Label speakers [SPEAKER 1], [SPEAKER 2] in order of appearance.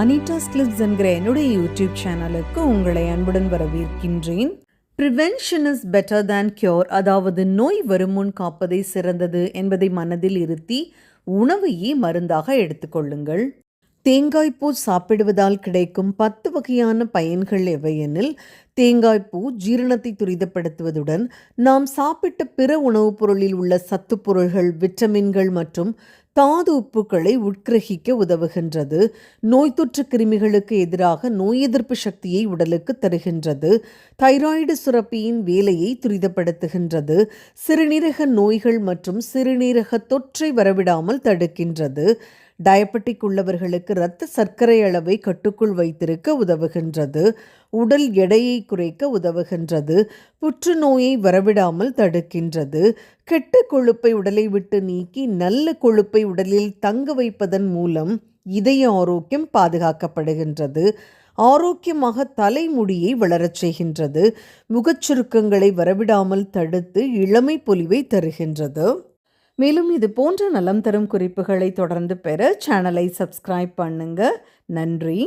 [SPEAKER 1] Anita's clips என்கிற என்னுடைய YouTube சேனலுக்கு உங்களை அன்புடன் வரவேற்கின்றேன். Prevention is better than cure அதாவது நோய் வருமுன் காப்பதே சிறந்தது என்பதை மனதில் இருத்தி உணவையே மருந்தாக எடுத்துக்கொள்ளுங்கள் தேங்காய்ப்பூ சாப்பிடுவதால் கிடைக்கும் பத்து வகையான பயன்கள் எவையெனில் தேங்காய்ப்பூ ஜீரணத்தை துரிதப்படுத்துவதுடன் நாம் சாப்பிட்ட பிற உணவுப் பொருளில் உள்ள சத்து பொருள்கள் விட்டமின்கள் மற்றும் தாது உப்புக்களை உட்கிரகிக்க உதவுகின்றது. நோய் தொற்று கிருமிகளுக்கு எதிராக நோய் எதிர்ப்பு சக்தியை உடலுக்கு தருகின்றது. தைராய்டு சுரப்பியின் வேலையை துரிதப்படுத்துகின்றது. சிறுநீரக நோய்கள் மற்றும் சிறுநீரக தொற்றை வரவிடாமல் தடுக்கின்றது. டயபெட்டிக் உள்ளவர்களுக்கு இரத்த சர்க்கரை அளவை கட்டுக்குள் வைத்திருக்க உதவுகின்றது. உடல் எடையை குறைக்க உதவுகின்றது. புற்றுநோயை வரவிடாமல் தடுக்கின்றது. கெட்ட கொழுப்பை உடலை விட்டு நீக்கி நல்ல கொழுப்பை உடலில் தங்க வைப்பதன் மூலம் இதய ஆரோக்கியம் பாதுகாக்கப்படுகின்றது. ஆரோக்கியமாக தலைமுடியை வளரச் செய்கின்றது. முகச்சுருக்கங்களை வரவிடாமல் தடுத்து இளமை பொலிவை தருகின்றது. மேலும் இது போன்ற நலம் தரும் குறிப்புகளை தொடர்ந்து பெற சேனலை சப்ஸ்கிரைப் பண்ணுங்க. நன்றி.